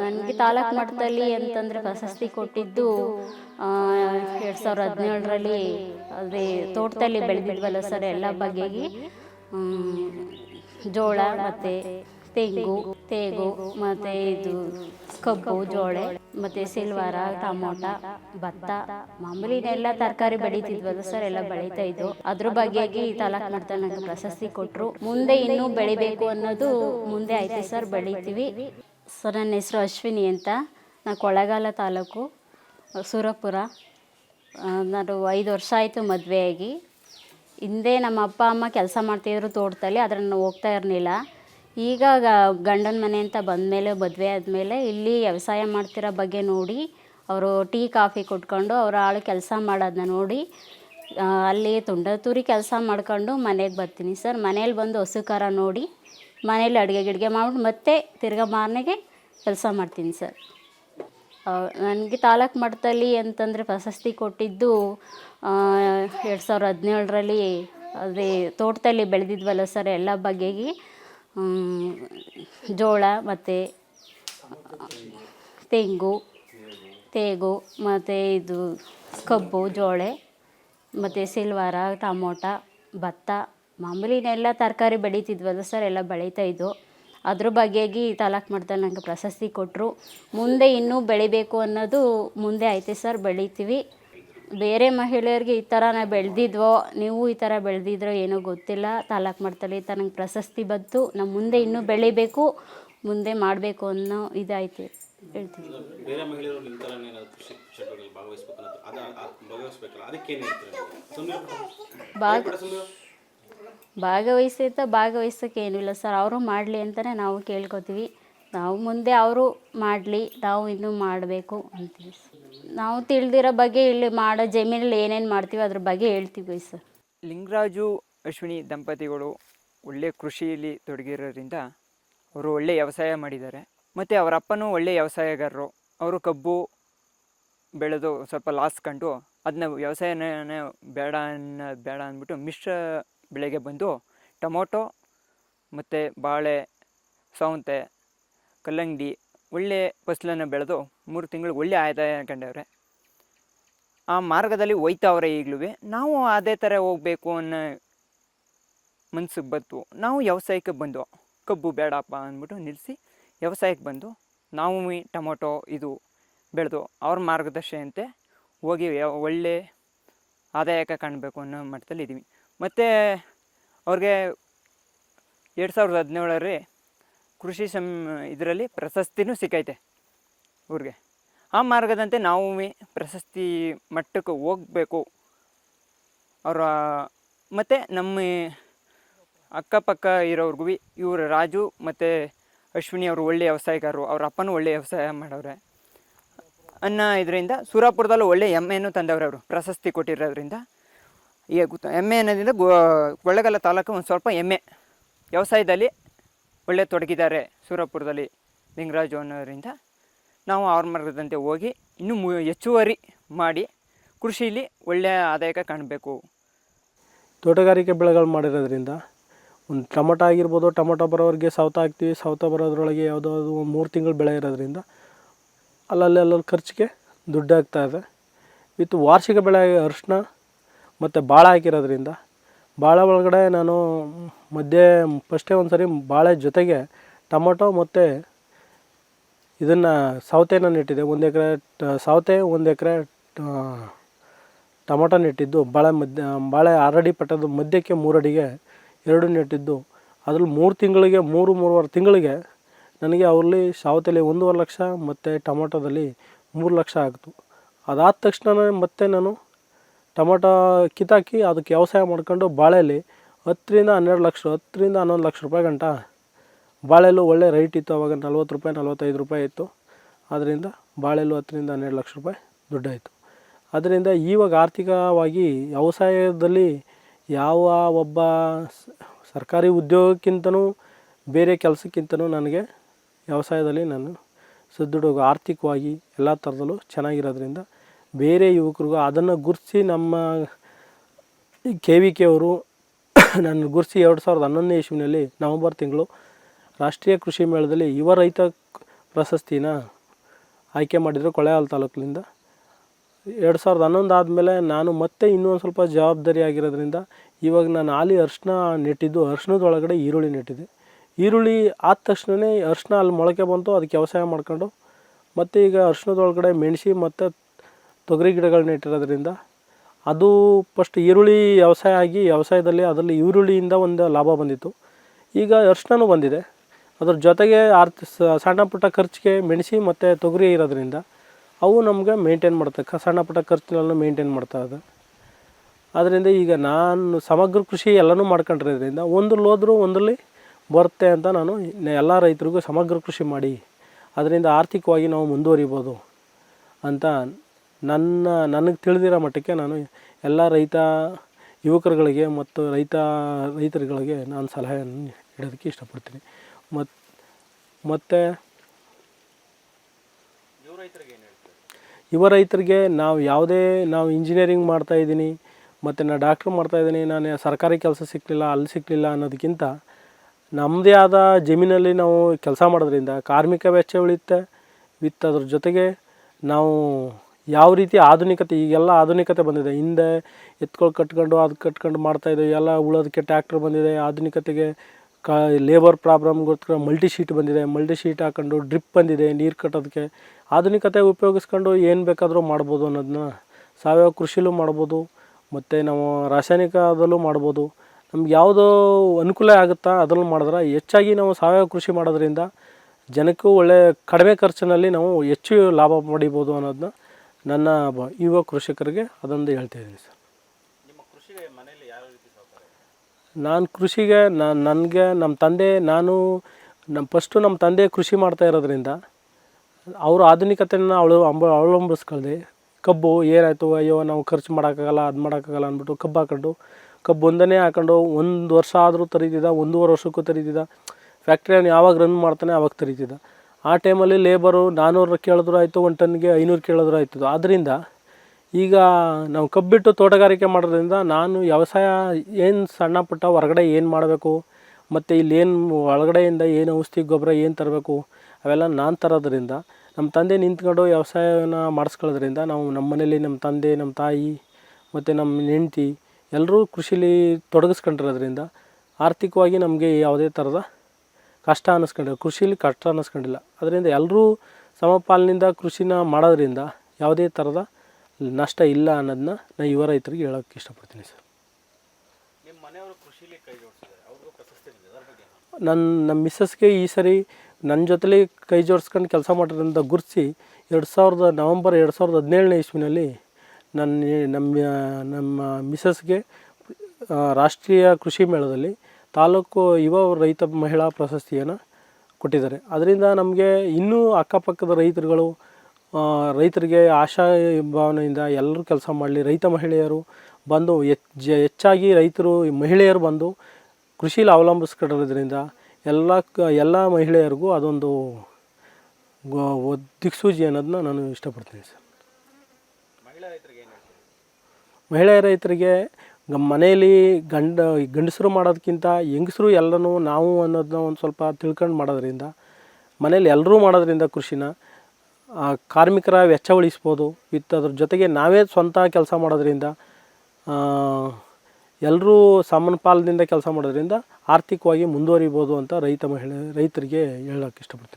ನನಗೆ ತಾಲೂಕು ಮಟ್ಟದಲ್ಲಿ ಅಂತಂದರೆ ಪ್ರಶಸ್ತಿ ಕೊಟ್ಟಿದ್ದು ಎರಡು ಸಾವಿರದ ಹದಿನೇಳರಲ್ಲಿ ಅದೇ ತೋಟದಲ್ಲಿ ಬೆಳೆದಿದ್ವಲ್ಲ ಸರ್ ಎಲ್ಲ ಬಗೆಗೆ. ಜೋಳ ಮತ್ತು ತೆಂಗು ತೇಗು ಮತ್ತು ಇದು ಕಬ್ಬು ಜೋಳೆ ಮತ್ತು ಸಿಲ್ವಾರ ಟಮೋಟ ಭತ್ತ. ಮಾಮೂಲಿನೆಲ್ಲ ತರಕಾರಿ ಬೆಳೀತಿದ್ವಲ್ಲ ಸರ್ ಎಲ್ಲ ಬೆಳೀತಾ ಇದ್ವು. ಅದ್ರ ಬಗ್ಗೆಗೆ ಈ ತಾಲೂಕು ಮಟ್ಟದಲ್ಲಿ ನನಗೆ ಪ್ರಶಸ್ತಿ ಕೊಟ್ಟರು ಮುಂದೆ ಇನ್ನೂ ಬೆಳಿಬೇಕು ಅನ್ನೋದು ಮುಂದೆ ಐತೆ ಸರ್ ಬೆಳಿತೀವಿ. ಸರ್ ನನ್ನ ಹೆಸರು ಅಶ್ವಿನಿ ಅಂತ. ನಾನು ಕೊಳ್ಳೇಗಾಲ ತಾಲೂಕು, ಸುರಪುರ. ನಾನು ಐದು ವರ್ಷ ಆಯಿತು ಮದುವೆಯಾಗಿ ಹಿಂದೆ ನಮ್ಮ ಅಪ್ಪ, ಅಮ್ಮ ಕೆಲಸ ಮಾಡ್ತಿದ್ರು ತೋಟದಲ್ಲಿ, ಆದರೆ ನಾನು ಹೋಗ್ತಾ ಇರಲಿಲ್ಲ. ಈಗ ಗಂಡನ ಮನೆ ಅಂತ ಬಂದಮೇಲೆ, ಮದುವೆ ಆದಮೇಲೆ ಇಲ್ಲಿ ವ್ಯವಸಾಯ ಮಾಡ್ತಿರೋ ಬಗ್ಗೆ ನೋಡಿ, ಅವರು ಟೀ, ಕಾಫಿ ಕೊಟ್ಕೊಂಡು ಅವ್ರ ಆಳು ಕೆಲಸ ಮಾಡೋದನ್ನ ನೋಡಿ ಅಲ್ಲಿ ತುಂಡತೂರಿ ಕೆಲಸ ಮಾಡ್ಕೊಂಡು ಮನೆಗೆ ಬರ್ತೀನಿ ಸರ್. ಮನೇಲಿ ಬಂದು ಹಸು ಕರ ನೋಡಿ, ಮನೇಲಿ ಅಡುಗೆ ಗಿಡಿಗೆ ಮಾಡ್ಬಿಟ್ಟು ಮತ್ತೆ ತಿರ್ಗಾ ಮಾರನೆಗೆ ಕೆಲಸ ಮಾಡ್ತೀನಿ ಸರ್. ನನಗೆ ತಾಲೂಕು ಮಟ್ಟದಲ್ಲಿ ಅಂತಂದರೆ ಪ್ರಶಸ್ತಿ ಕೊಟ್ಟಿದ್ದು ಎರಡು ಸಾವಿರ ಹದಿನೇಳರಲ್ಲಿ ಅದೇ ತೋಟದಲ್ಲಿ ಬೆಳೆದಿದ್ವಲ್ಲ ಸರ್ ಎಲ್ಲ ಬಗೆಗೆ ಜೋಳ ಮತ್ತು ತೆಂಗು, ತೇಗು ಮತ್ತು ಇದು ಕಬ್ಬು, ಜೋಳೆ ಮತ್ತು ಸಿಲ್ವಾರ, ಟಮೋಟ, ಭತ್ತ ಮಾಮೂಲಿನೆಲ್ಲ ತರಕಾರಿ ಬೆಳೀತಿದ್ವಲ್ಲ ಸರ್ ಎಲ್ಲ ಬೆಳೀತಾ ಇದ್ವು ಅದ್ರ ಬಗೆಗೆ ಈ ತಾಲೂಕು ಮಟ್ಟದಲ್ಲಿ ನನಗೆ ಪ್ರಶಸ್ತಿ ಕೊಟ್ಟರು. ಮುಂದೆ ಇನ್ನೂ ಬೆಳಿಬೇಕು ಅನ್ನೋದು ಮುಂದೆ ಐತೆ ಸರ್ ಬೆಳಿತೀವಿ. ಬೇರೆ ಮಹಿಳೆಯರಿಗೆ ಈ ಥರ ನಾವು ಬೆಳೆದಿದ್ವೋ ನೀವು ಈ ಥರ ಬೆಳೆದಿದ್ರೋ ಏನೋ ಗೊತ್ತಿಲ್ಲ. ತಾಲೂಕು ಮಟ್ಟದಲ್ಲಿ ಈ ಥರ ನಂಗೆ ಪ್ರಶಸ್ತಿ ಬಂತು. ನಮ್ಮ ಮುಂದೆ ಇನ್ನೂ ಬೆಳಿಬೇಕು ಮುಂದೆ ಮಾಡಬೇಕು ಅನ್ನೋ ಇದೈತೆ ಹೇಳ್ತೀನಿ ಭಾಗ ಭಾಗವಹಿಸಿತ ಭಾಗವಹಿಸೋಕೆ ಏನಿಲ್ಲ ಸರ್, ಅವರು ಮಾಡಲಿ ಅಂತಲೇ ನಾವು ಕೇಳ್ಕೊತೀವಿ. ನಾವು ಮುಂದೆ ಅವರು ಮಾಡಲಿ, ನಾವು ಇನ್ನೂ ಮಾಡಬೇಕು ಅಂತೀವಿ. ನಾವು ತಿಳಿದಿರೋ ಬಗ್ಗೆ ಇಲ್ಲಿ ಮಾಡೋ ಜಮೀನಲ್ಲಿ ಏನೇನು ಮಾಡ್ತೀವಿ ಅದ್ರ ಬಗ್ಗೆ ಹೇಳ್ತೀವಿ ಸರ್. ಲಿಂಗರಾಜು, ಅಶ್ವಿನಿ ದಂಪತಿಗಳು ಒಳ್ಳೆಯ ಕೃಷಿಯಲ್ಲಿ ತೊಡಗಿರೋದ್ರಿಂದ ಅವರು ಒಳ್ಳೆಯ ವ್ಯವಸಾಯ ಮಾಡಿದ್ದಾರೆ. ಮತ್ತು ಅವರ ಅಪ್ಪನೂ ಒಳ್ಳೆಯ ವ್ಯವಸಾಯಗಾರರು. ಅವರು ಕಬ್ಬು ಬೆಳೆದು ಸ್ವಲ್ಪ ಲಾಸ್ ಕಂಡು ಅದನ್ನ ವ್ಯವಸಾಯನೇ ಬೇಡ ಅನ್ನ ಬೇಡ ಅಂದ್ಬಿಟ್ಟು ಮಿಶ್ರ ಬೆಳೆಗೆ ಬಂದು ಟೊಮೊಟೊ ಮತ್ತು ಬಾಳೆ, ಸೌಂತೆ, ಕಲ್ಲಂಗಡಿ ಒಳ್ಳೆಯ ಫಸಲನ್ನು ಬೆಳೆದು ಮೂರು ತಿಂಗಳು ಒಳ್ಳೆಯ ಆದಾಯ ಕಂಡವ್ರೆ. ಆ ಮಾರ್ಗದಲ್ಲಿ ಹೋಯ್ತಾವ್ರೆ ಈಗಲೂ ನಾವು ಅದೇ ಥರ ಹೋಗಬೇಕು ಅನ್ನೋ ಮನ್ಸಿಗೆ ಬಂತು ನಾವು ವ್ಯವಸಾಯಕ್ಕೆ ಬಂದು ಕಬ್ಬು ಬೇಡಪ್ಪ ಅಂದ್ಬಿಟ್ಟು ನಿಲ್ಲಿಸಿ ವ್ಯವಸಾಯಕ್ಕೆ ಬಂದು ನಾವು ಟೊಮೊಟೊ ಇದು ಬೆಳೆದು ಅವ್ರ ಮಾರ್ಗದರ್ಶಿಯಂತೆ ಹೋಗಿ ಒಳ್ಳೆ ಆದಾಯಕ್ಕೆ ಕಾಣಬೇಕು ಅನ್ನೋ ಮಟ್ಟದಲ್ಲಿ ಇದ್ದೀವಿ. ಮತ್ತು ಅವ್ರಿಗೆ ಎರಡು ಸಾವಿರದ ಹದಿನೇಳರಲ್ಲಿ ಕೃಷಿ ಸಂ ಇದರಲ್ಲಿ ಪ್ರಶಸ್ತಿನೂ ಸಿಕ್ಕೈತೆ ಊರಿಗೆ. ಆ ಮಾರ್ಗದಂತೆ ನಾವು ಪ್ರಶಸ್ತಿ ಮಟ್ಟಕ್ಕೆ ಹೋಗಬೇಕು. ಅವರ ಮತ್ತು ನಮ್ಮ ಅಕ್ಕಪಕ್ಕ ಇರೋರ್ಗೂ ಇವರು ರಾಜು ಮತ್ತು ಅಶ್ವಿನಿ ಅವರು ಒಳ್ಳೆಯ ವ್ಯವಸಾಯಗಾರರು, ಅವ್ರ ಅಪ್ಪನೂ ಒಳ್ಳೆಯ ವ್ಯವಸಾಯ ಮಾಡವ್ರೆ ಅನ್ನ ಇದರಿಂದ ಸುರಾಪುರದಲ್ಲೂ ಒಳ್ಳೆಯ ಎಮ್ಮೆನೂ ತಂದವ್ರೆ ಅವರು, ಪ್ರಶಸ್ತಿ ಕೊಟ್ಟಿರೋದ್ರಿಂದ. ಈಗ ಗೊತ್ತ- ಎಮ್ಮೆ ಅನ್ನೋದ್ರಿಂದ ಗೋ ತಾಲೂಕು ಒಂದು ಸ್ವಲ್ಪ ಎಮ್ಮೆ. ವ್ಯವಸಾಯದಲ್ಲಿ ಒಳ್ಳೆ ತೊಡಗಿದ್ದಾರೆ ಸೂರಪುರದಲ್ಲಿ ಲಿಂಗರಾಜು ಅನ್ನೋದ್ರಿಂದ ನಾವು ಅವ್ರ ಮಾರ್ಗದಂತೆ ಹೋಗಿ ಇನ್ನೂ ಮು, ಹೆಚ್ಚುವರಿ ಮಾಡಿ ಕೃಷಿಯಲ್ಲಿ ಒಳ್ಳೆಯ ಆದಾಯಕ್ಕೆ ಕಾಣಬೇಕು. ತೋಟಗಾರಿಕೆ ಬೆಳೆಗಳು ಮಾಡಿರೋದ್ರಿಂದ ಒಂದು ಟೊಮೊಟೊ ಆಗಿರ್ಬೋದು, ಟೊಮೊಟೊ ಬರೋರಿಗೆ ಸೌತ ಹಾಕ್ತೀವಿ. ಸೌತ ಬರೋದ್ರೊಳಗೆ ಯಾವುದಾದ್ರು ಒಂದು ಮೂರು ತಿಂಗಳು ಬೆಳೆ ಇರೋದ್ರಿಂದ ಅಲ್ಲಲ್ಲಿ ಅಲ್ಲಲ್ಲಿ ಖರ್ಚಿಗೆ ದುಡ್ಡು ಇದೆ. ವಿತ್ ವಾರ್ಷಿಕ ಬೆಳೆ ಅರಿಶಿನ ಮತ್ತು ಭಾಳ ಹಾಕಿರೋದ್ರಿಂದ ಭಾಳ ಒಳಗಡೆ ನಾನು ಮಧ್ಯೆ ಫಸ್ಟೇ ಒಂದು ಸರಿ ಬಾಳೆ ಜೊತೆಗೆ ಟೊಮೊಟೊ ಮತ್ತು ಇದನ್ನು ಸೌತೆನ ಇಟ್ಟಿದ್ದೆ. ಒಂದು ಎಕರೆ, ಸೌತೆ, ಒಂದು ಎಕರೆ ಟೊಮೊಟೊ ನೆಟ್ಟಿದ್ದು ಬಾಳೆ ಮಧ್ಯ, ಬಾಳೆ ಆರಡಿ ಪಟ್ಟದ ಮಧ್ಯಕ್ಕೆ ಮೂರಡಿಗೆ ಎರಡು ನೆಟ್ಟಿದ್ದು ಅದ್ರಲ್ಲಿ ಮೂರು ತಿಂಗಳಿಗೆ, ಮೂರು, ಮೂರುವರೆ ತಿಂಗಳಿಗೆ ನನಗೆ ಅವರಲ್ಲಿ ಸೌತೆಲಿ ಒಂದೂವರೆ ಲಕ್ಷ ಮತ್ತು ಟೊಮೊಟೊದಲ್ಲಿ ಮೂರು ಲಕ್ಷ ಆಗ್ತು. ಅದಾದ ತಕ್ಷಣ ಮತ್ತೆ ನಾನು ಟೊಮೊಟೊ ಕಿತ್ತಾಕಿ ಅದಕ್ಕೆ ವ್ಯವಸಾಯ ಮಾಡ್ಕೊಂಡು ಬಾಳೆಲಿ ಹತ್ತರಿಂದ ಹನ್ನೆರಡು ಲಕ್ಷ, ಹತ್ತರಿಂದ ಹನ್ನೊಂದು ಲಕ್ಷ ರೂಪಾಯಿ ಗಂಟ. ಬಾಳೆಲ್ಲೂ ಒಳ್ಳೆ ರೈಟ್ ಇತ್ತು, ಅವಾಗ ನಲ್ವತ್ತು ರೂಪಾಯಿ, ನಲ್ವತ್ತೈದು ರೂಪಾಯಿ ಇತ್ತು. ಅದರಿಂದ ಬಾಳೆಲ್ಲೂ ಹತ್ತರಿಂದ ಹನ್ನೆರಡು ಲಕ್ಷ ರೂಪಾಯಿ ದುಡ್ಡಾಯಿತು. ಅದರಿಂದ ಇವಾಗ ಆರ್ಥಿಕವಾಗಿ ವ್ಯವಸಾಯದಲ್ಲಿ ಯಾವ ಒಬ್ಬ ಸರ್ಕಾರಿ ಉದ್ಯೋಗಕ್ಕಿಂತನೂ ಬೇರೆ ಕೆಲಸಕ್ಕಿಂತನೂ ನನಗೆ ವ್ಯವಸಾಯದಲ್ಲಿ ನಾನು ಸದೃಢ ಆರ್ಥಿಕವಾಗಿ ಎಲ್ಲ ಥರದಲ್ಲೂ ಚೆನ್ನಾಗಿರೋದ್ರಿಂದ ಬೇರೆ ಯುವಕರಿಗೂ ಅದನ್ನು ಗುರ್ಸಿ ನಮ್ಮ ಕೆ ವಿ ಕೆ ಅವರು ನನ್ನ ಗುರ್ಸಿ ಎರಡು ಸಾವಿರದ ಹನ್ನೊಂದನೇ ಇಸ್ವಿನಲ್ಲಿ ನವಂಬರ್ ತಿಂಗಳು ರಾಷ್ಟ್ರೀಯ ಕೃಷಿ ಮೇಳದಲ್ಲಿ ಯುವ ರೈತ ಪ್ರಶಸ್ತಿನ ಆಯ್ಕೆ ಮಾಡಿದರು ಕೊಳ್ಳೇಗಾಲ ತಾಲೂಕಿನಿಂದ. ಎರಡು ಸಾವಿರದ ಹನ್ನೊಂದು ಆದಮೇಲೆ ನಾನು ಮತ್ತೆ ಇನ್ನೂ ಒಂದು ಸ್ವಲ್ಪ ಜವಾಬ್ದಾರಿ ಆಗಿರೋದ್ರಿಂದ ಇವಾಗ ನಾನು ಆಲಿ ಅರ್ಶಿನ ನೆಟ್ಟಿದ್ದು ಅರ್ಶಿನದೊಳಗಡೆ ಈರುಳ್ಳಿ ನೆಟ್ಟಿದ್ದೆ. ಈರುಳ್ಳಿ ಆದ ತಕ್ಷಣವೇ ಅರ್ಶಿನ ಅಲ್ಲಿ ಮೊಳಕೆ ಬಂತು, ಅದಕ್ಕೆ ವ್ಯವಸಾಯ ಮಾಡ್ಕೊಂಡು ಮತ್ತು ಈಗ ಅರ್ಶಿನದೊಳಗಡೆ ಮೆಣಸಿ ಮತ್ತು ತೊಗರಿ ಗಿಡಗಳನ್ನ ಇಟ್ಟಿರೋದ್ರಿಂದ ಅದು ಫಸ್ಟ್ ಈರುಳ್ಳಿ ವ್ಯವಸಾಯ ಆಗಿ ವ್ಯವಸಾಯದಲ್ಲಿ ಅದರಲ್ಲಿ ಈರುಳ್ಳಿಯಿಂದ ಒಂದು ಲಾಭ ಬಂದಿತ್ತು. ಈಗ ಅರ್ಶನೂ ಬಂದಿದೆ. ಅದ್ರ ಜೊತೆಗೆ ಆರ್ಥ ಸಣ್ಣ ಪುಟ್ಟ ಖರ್ಚಿಗೆ ಮೆಣಸಿ ಮತ್ತು ತೊಗರಿ ಇರೋದ್ರಿಂದ ಅವು ನಮಗೆ ಮೇಂಟೈನ್ ಮಾಡ್ತಕ್ಕ ಸಣ್ಣ ಪುಟ್ಟ ಖರ್ಚಿನಲ್ಲೂ ಮೇಂಟೈನ್ ಮಾಡ್ತಾ ಇದೆ. ಅದರಿಂದ ಈಗ ನಾನು ಸಮಗ್ರ ಕೃಷಿ ಎಲ್ಲನೂ ಮಾಡ್ಕೊಂಡಿರೋದ್ರಿಂದ ಒಂದ್ರಲ್ಲಿ ಹೋದರೂ ಒಂದರಲ್ಲಿ ಬರುತ್ತೆ ಅಂತ ನಾನು ಎಲ್ಲ ರೈತರಿಗೂ ಸಮಗ್ರ ಕೃಷಿ ಮಾಡಿ, ಅದರಿಂದ ಆರ್ಥಿಕವಾಗಿ ನಾವು ಮುಂದುವರಿಬೋದು ಅಂತ ನನ್ನ ನನಗೆ ತಿಳಿದಿರೋ ಮಟ್ಟಕ್ಕೆ ನಾನು ಎಲ್ಲ ರೈತ ಯುವಕರುಗಳಿಗೆ ಮತ್ತು ರೈತ ರೈತರುಗಳಿಗೆ ನಾನು ಸಲಹೆಯನ್ನು ನೀಡೋದಕ್ಕೆ ಇಷ್ಟಪಡ್ತೀನಿ. ಮತ್ತು ಮತ್ತು ಯುವ ರೈತರಿಗೆ ನಾವು ಯಾವುದೇ ನಾವು ಇಂಜಿನಿಯರಿಂಗ್ ಮಾಡ್ತಾ ಇದ್ದೀನಿ ಮತ್ತು ನಾನು ಡಾಕ್ಟ್ರ್ ಮಾಡ್ತಾ ಇದ್ದೀನಿ ನಾನು ಸರ್ಕಾರಿ ಕೆಲಸ ಸಿಕ್ಕಲಿಲ್ಲ ಅಲ್ಲಿ ಸಿಕ್ಕಲಿಲ್ಲ ಅನ್ನೋದಕ್ಕಿಂತ ನಮ್ಮದೇ ಆದ ಜಮೀನಲ್ಲಿ ನಾವು ಕೆಲಸ ಮಾಡೋದ್ರಿಂದ ಕಾರ್ಮಿಕ ವೆಚ್ಚ ಉಳಿಯುತ್ತೆ. ವಿತ್ ಅದ್ರ ಜೊತೆಗೆ ನಾವು ಯಾವ ರೀತಿ ಆಧುನಿಕತೆ, ಈಗೆಲ್ಲ ಆಧುನಿಕತೆ ಬಂದಿದೆ. ಹಿಂದೆ ಎತ್ಕೊಳ್ ಕಟ್ಕೊಂಡು ಅದು ಕಟ್ಕೊಂಡು ಮಾಡ್ತಾಯಿದ್ದೆ ಎಲ್ಲ ಉಳೋದಕ್ಕೆ ಟ್ಯಾಕ್ಟ್ರ್ ಬಂದಿದೆ. ಆಧುನಿಕತೆಗೆ ಕ ಲೇಬರ್ ಪ್ರಾಬ್ಲಮ್ಗೋಸ್ಕರ ಮಲ್ಟಿ ಶೀಟ್ ಬಂದಿದೆ. ಮಲ್ಟಿ ಶೀಟ್ ಹಾಕೊಂಡು ಡ್ರಿಪ್ ಬಂದಿದೆ, ನೀರು ಕಟ್ಟೋದಕ್ಕೆ. ಆಧುನಿಕತೆ ಉಪಯೋಗಿಸ್ಕೊಂಡು ಏನು ಬೇಕಾದರೂ ಮಾಡ್ಬೋದು ಅನ್ನೋದನ್ನ ಸಾವಯವ ಕೃಷಿಲೂ ಮಾಡ್ಬೋದು, ಮತ್ತು ನಾವು ರಾಸಾಯನಿಕದಲ್ಲೂ ಮಾಡ್ಬೋದು. ನಮ್ಗೆ ಯಾವುದು ಅನುಕೂಲ ಆಗುತ್ತಾ ಅದನ್ನು ಮಾಡಿದ್ರೆ ಹೆಚ್ಚಾಗಿ ನಾವು ಸಾವಯವ ಕೃಷಿ ಮಾಡೋದ್ರಿಂದ ಜನಕ್ಕೂ ಒಳ್ಳೆಯ ಕಡಿಮೆ ಖರ್ಚಿನಲ್ಲಿ ನಾವು ಹೆಚ್ಚು ಲಾಭ ಪಡಿಬೋದು ಅನ್ನೋದನ್ನ ನನ್ನ ಯುವ ಕೃಷಿಕರಿಗೆ ಅದೊಂದು ಹೇಳ್ತಾ ಇದ್ದೀನಿ ಸರ್. ನಾನು ಕೃಷಿಗೆ ನಾನು ನನಗೆ ನಮ್ಮ ತಂದೆ ನಾನು ನಮ್ಮ ಫಸ್ಟು ನಮ್ಮ ತಂದೆ ಕೃಷಿ ಮಾಡ್ತಾ ಇರೋದ್ರಿಂದ ಅವರು ಆಧುನಿಕತೆಯನ್ನು ಅವಳು ಅಂಬ ಅವಲಂಬಿಸ್ಕೊಳ್ದೆ. ಕಬ್ಬು ಏನಾಯಿತು ಅಯ್ಯೋ ನಾವು ಖರ್ಚು ಮಾಡೋಕ್ಕಾಗಲ್ಲ ಅದು ಮಾಡೋಕ್ಕಾಗಲ್ಲ ಅಂದ್ಬಿಟ್ಟು ಕಬ್ಬು ಹಾಕೊಂಡು ಕಬ್ಬು ಒಂದನೇ ಹಾಕೊಂಡು ಒಂದು ವರ್ಷ ಆದರೂ ತರೀತಿದ್ದ ಒಂದೂವರೆ ವರ್ಷಕ್ಕೂ ತರೀತಿದ್ದ. ಫ್ಯಾಕ್ಟ್ರಿಯನ್ನು ಯಾವಾಗ ರನ್ ಮಾಡ್ತಾನೆ ಆವಾಗ ತರೀತಿದ್ದ. ಆ ಟೈಮಲ್ಲಿ ಲೇಬರು ನಾನ್ನೂರು ಕೇಳಿದ್ರು ಆಯಿತು ಒನ್ ಟನ್ಗೆ ಐನೂರು ಕೇಳಿದ್ರು ಆಯ್ತದ ಆದ್ದರಿಂದ ಈಗ ನಾವು ಕಬ್ಬಿಟ್ಟು ತೋಟಗಾರಿಕೆ ಮಾಡೋದ್ರಿಂದ ನಾನು ವ್ಯವಸಾಯ ಏನು ಸಣ್ಣ ಪುಟ್ಟ ಹೊರಗಡೆ ಏನು ಮಾಡಬೇಕು, ಮತ್ತು ಇಲ್ಲಿ ಏನು ಒಳಗಡೆಯಿಂದ ಏನು ಔಷಧಿ ಗೊಬ್ಬರ ಏನು ತರಬೇಕು, ಅವೆಲ್ಲ ನಾನು ತರೋದ್ರಿಂದ ನಮ್ಮ ತಂದೆ ನಿಂತ್ಕೊಂಡು ವ್ಯವಸಾಯನ ಮಾಡಿಸ್ಕೊಳ್ಳೋದ್ರಿಂದ ನಾವು ನಮ್ಮ ಮನೇಲಿ ನಮ್ಮ ತಂದೆ ನಮ್ಮ ತಾಯಿ, ಮತ್ತು ನಮ್ಮ ಹೆಂಡ್ತಿ ಎಲ್ಲರೂ ಕೃಷಿಲಿ ತೊಡಗಿಸ್ಕೊಂಡಿರೋದ್ರಿಂದ ಆರ್ಥಿಕವಾಗಿ ನಮಗೆ ಯಾವುದೇ ಥರದ ಕಷ್ಟ ಅನ್ನಿಸ್ಕೊಂಡಿಲ್ಲ ಕೃಷಿಲಿ ಕಷ್ಟ ಅನ್ನಿಸ್ಕೊಂಡಿಲ್ಲ ಅದರಿಂದ ಎಲ್ಲರೂ ಸಮಪಾಲಿನಿಂದ ಕೃಷಿನ ಮಾಡೋದ್ರಿಂದ ಯಾವುದೇ ಥರದ ನಷ್ಟ ಇಲ್ಲ ಅನ್ನೋದನ್ನ ನಾನು ಯುವ ರೈತರಿಗೆ ಹೇಳೋಕ್ಕೆ ಇಷ್ಟಪಡ್ತೀನಿ ಸರ್. ನನ್ನ ನಮ್ಮ ಮಿಸ್ಸಸ್ಗೆ ಈ ಸರಿ ನನ್ನ ಜೊತೆಲಿ ಕೈ ಜೋಡಿಸ್ಕೊಂಡು ಕೆಲಸ ಮಾಡೋದ್ರಿಂದ ಗುರ್ಸಿ ಎರಡು ಸಾವಿರದ ನವಂಬರ್ ಎರಡು ಸಾವಿರದ ಹದಿನೇಳನೇ ಇಸ್ವಿನಲ್ಲಿ ನನ್ನ ನಮ್ಮ ನಮ್ಮ ಮಿಸ್ಸಸ್ಗೆ ರಾಷ್ಟ್ರೀಯ ಕೃಷಿ ಮೇಳದಲ್ಲಿ ತಾಲೂಕು ಯುವ ರೈತ ಮಹಿಳಾ ಪ್ರಶಸ್ತಿಯನ್ನು ಕೊಟ್ಟಿದ್ದಾರೆ. ಅದರಿಂದ ನಮಗೆ ಇನ್ನೂ ಅಕ್ಕಪಕ್ಕದ ರೈತರುಗಳು ರೈತರಿಗೆ ಆಶಾ ಭಾವನೆಯಿಂದ ಎಲ್ಲರೂ ಕೆಲಸ ಮಾಡಲಿ. ರೈತ ಮಹಿಳೆಯರು ಬಂದು ಹೆಚ್ಚ ಹೆಚ್ಚಾಗಿ ರೈತರು ಮಹಿಳೆಯರು ಬಂದು ಕೃಷಿಲಿ ಅವಲಂಬಿಸ್ಕೊಂಡಿರೋದ್ರಿಂದ ಎಲ್ಲ ಕ ಎಲ್ಲ ಮಹಿಳೆಯರಿಗೂ ಅದೊಂದು ದಿಕ್ಸೂಜಿ ದಿಕ್ಸೂಚಿ ಅನ್ನೋದನ್ನ ನಾನು ಇಷ್ಟಪಡ್ತೀನಿ ಸರ್. ಮಹಿಳಾ ರೈತರಿಗೆ ಗ- ಮನೆಯಲ್ಲಿ ಗಂಡ ಗಂಡಸರು ಮಾಡೋದಕ್ಕಿಂತ ಹೆಂಗಸರು ಎಲ್ಲನೂ ನಾವು ಅನ್ನೋದನ್ನ ಒಂದು ಸ್ವಲ್ಪ ತಿಳ್ಕೊಂಡು ಮಾಡೋದ್ರಿಂದ ಮನೇಲಿ ಎಲ್ಲರೂ ಮಾಡೋದ್ರಿಂದ ಕೃಷಿನ ಕಾರ್ಮಿಕರ ವೆಚ್ಚ ಉಳಿಸ್ಬೋದು. ವಿತ್ ಅದ್ರ ಜೊತೆಗೆ ನಾವೇ ಸ್ವಂತ ಕೆಲಸ ಮಾಡೋದ್ರಿಂದ ಎಲ್ಲರೂ ಸಮಪಾಲದಿಂದ ಕೆಲಸ ಮಾಡೋದ್ರಿಂದ ಆರ್ಥಿಕವಾಗಿ ಮುಂದುವರಿಬೋದು ಅಂತ ರೈತ ಮಹಿಳೆ, ರೈತರಿಗೆ ಹೇಳೋಕ್ಕೆ ಇಷ್ಟಪಡ್ತೀನಿ.